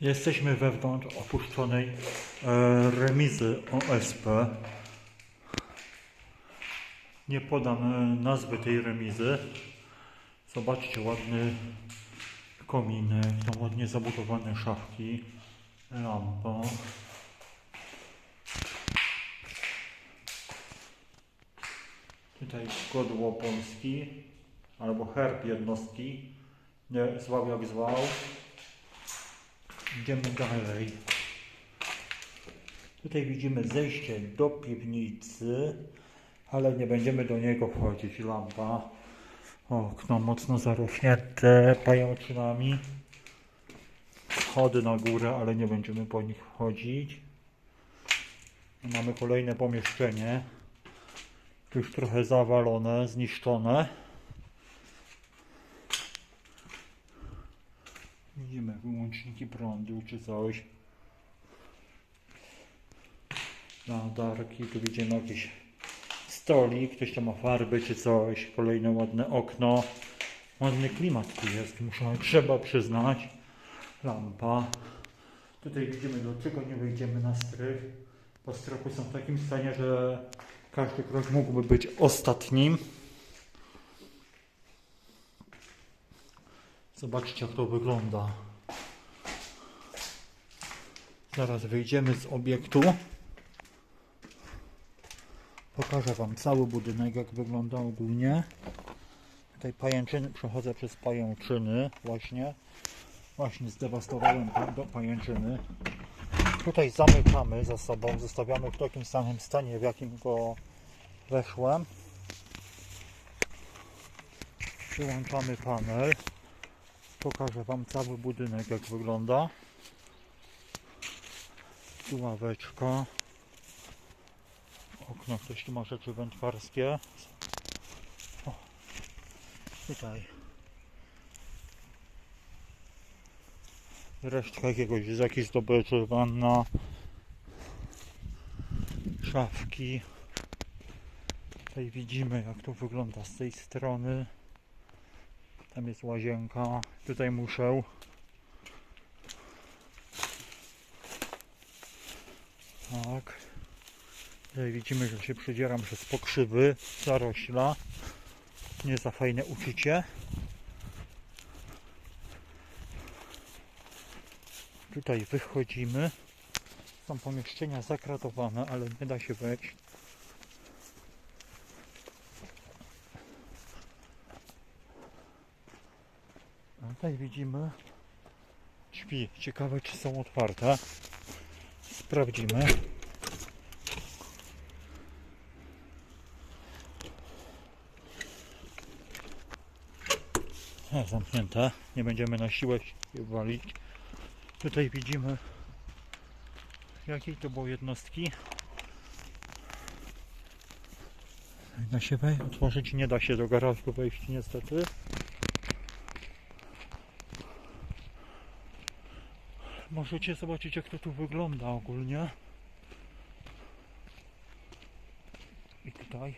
Jesteśmy wewnątrz opuszczonej e, remizy OSP. Nie podam e, nazwy tej remizy. Zobaczcie, ładny kominek, tam ładnie zabudowane szafki, lampa. Tutaj godło Polski, albo herb jednostki. Nie, zwał jak zwał. Idziemy dalej. Tutaj widzimy zejście do piwnicy, ale nie będziemy do niego wchodzić. Lampa, okno mocno zarośnięte pajęczynami. Schody na górę, ale nie będziemy po nich wchodzić. Mamy kolejne pomieszczenie. Już trochę zawalone, zniszczone. Widzimy wyłączniki prądu czy coś. Latarki, tu widzimy jakiś stolik, ktoś tam ma farby czy coś. Kolejne ładne okno. Ładny klimat tu jest, muszę, trzeba przyznać. Lampa. Tutaj widzimy, dlaczego nie wejdziemy na strych. Bo stropy są w takim stanie, że każdy krok mógłby być ostatnim. Zobaczcie, jak to wygląda. Zaraz wyjdziemy z obiektu. Pokażę Wam cały budynek, jak wygląda ogólnie. Tutaj pajęczyny, przechodzę przez pajęczyny właśnie. Właśnie zdewastowałem pa- do pajęczyny. Tutaj zamykamy za sobą, zostawiamy w takim samym stanie, w jakim go weszłem. Przyłączamy panel. Pokażę Wam cały budynek, jak wygląda. Tu ławeczka. Okno, ktoś tu ma rzeczy wędkarskie. O, tutaj. Resztka jakiegoś z jakiejś zdobyczy, wanna. Szafki. Tutaj widzimy, jak to wygląda z tej strony. Tam jest łazienka. Tutaj muszę. Tak. Tutaj widzimy, że się przedzieram przez pokrzywy zarośla. Nie za fajne uczucie. Tutaj wychodzimy. Są pomieszczenia zakratowane, ale nie da się wejść. A tutaj widzimy drzwi. Ciekawe, czy są otwarte. Sprawdzimy. E, zamknięte. Nie będziemy na siłę się walić. Tutaj widzimy jakiej to było jednostki. Da się wejść, otworzyć, nie da się do garażu wejść niestety. Możecie zobaczyć jak to tu wygląda ogólnie. I tutaj.